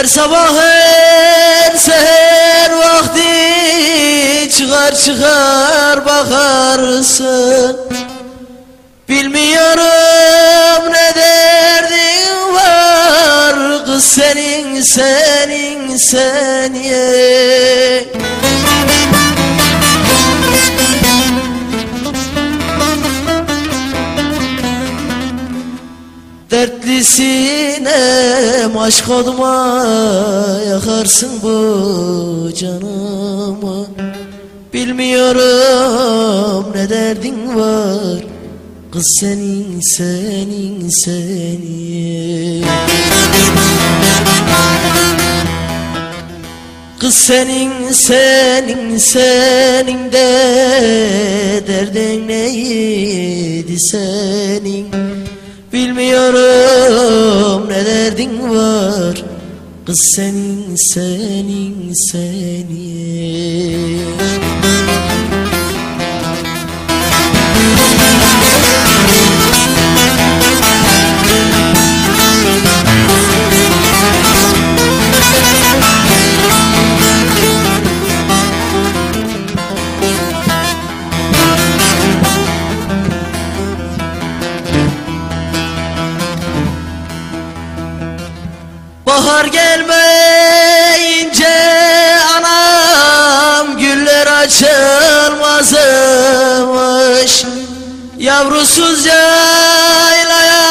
Her sabah her seher vakti çıkar çıkar bakarsın. Bilmiyorum ne derdin var kız senin senin seniye Dertlisine aşk olma yakarsın bu canımı. Bilmiyorum ne derdin var Kız senin senin senin. Kız senin senin senin de derdin neydi senin Bilmiyorum ne derdin var? Kız senin senin senin Bahar gelmeyince anam güller açılmazmış Yavrusuz yaylayan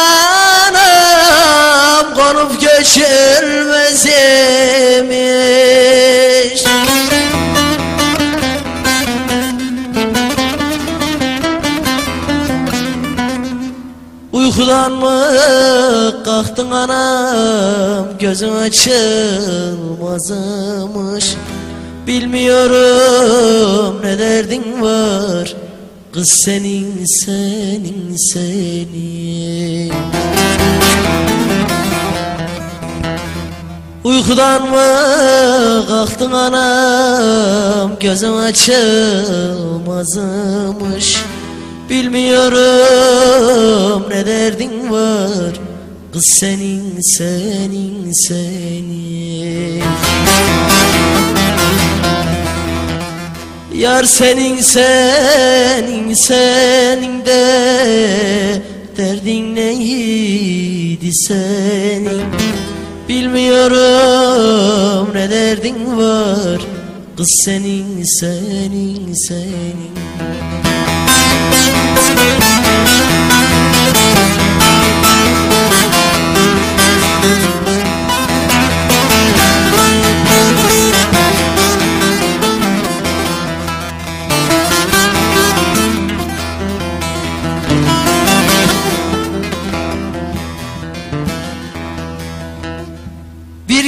anam konup göçülmez Uykudan mı kalktın anam? Gözün açılmazmış. Bilmiyorum ne derdin var? Kız senin senin senin. Uykudan mı kalktın anam? Gözün açılmazmış. Bilmiyorum ne derdin var. Kız senin senin senin. Yar senin senin senin de Derdin neydi senin? Bilmiyorum ne derdin var. Kız senin senin senin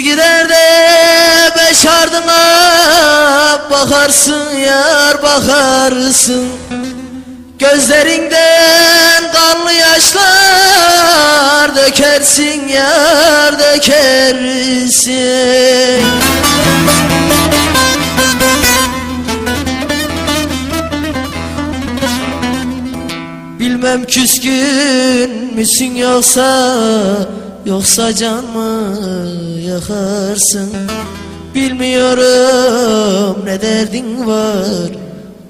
gider de beş ardına bakarsın yar bakarsın. Gözlerinden kanlı yaşlar dökersin yar dökersin. Bilmem küskün müsün yoksa Yoksa can mı yakarsın. Bilmiyorum ne derdin var.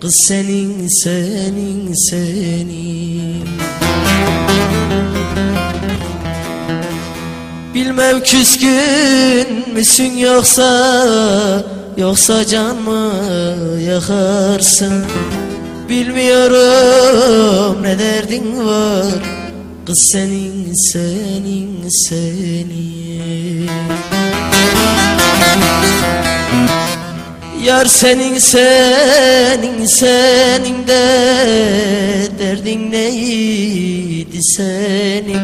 Kız senin senin senin. Bilmem küskün müsün yoksa Yoksa can mı yakarsın. Bilmiyorum ne derdin var Kız senin senin senin. Yar senin senin senin de Derdin neydi senin?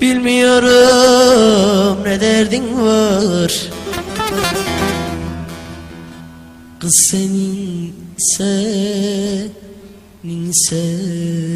Bilmiyorum ne derdin var. Kız senin senin senin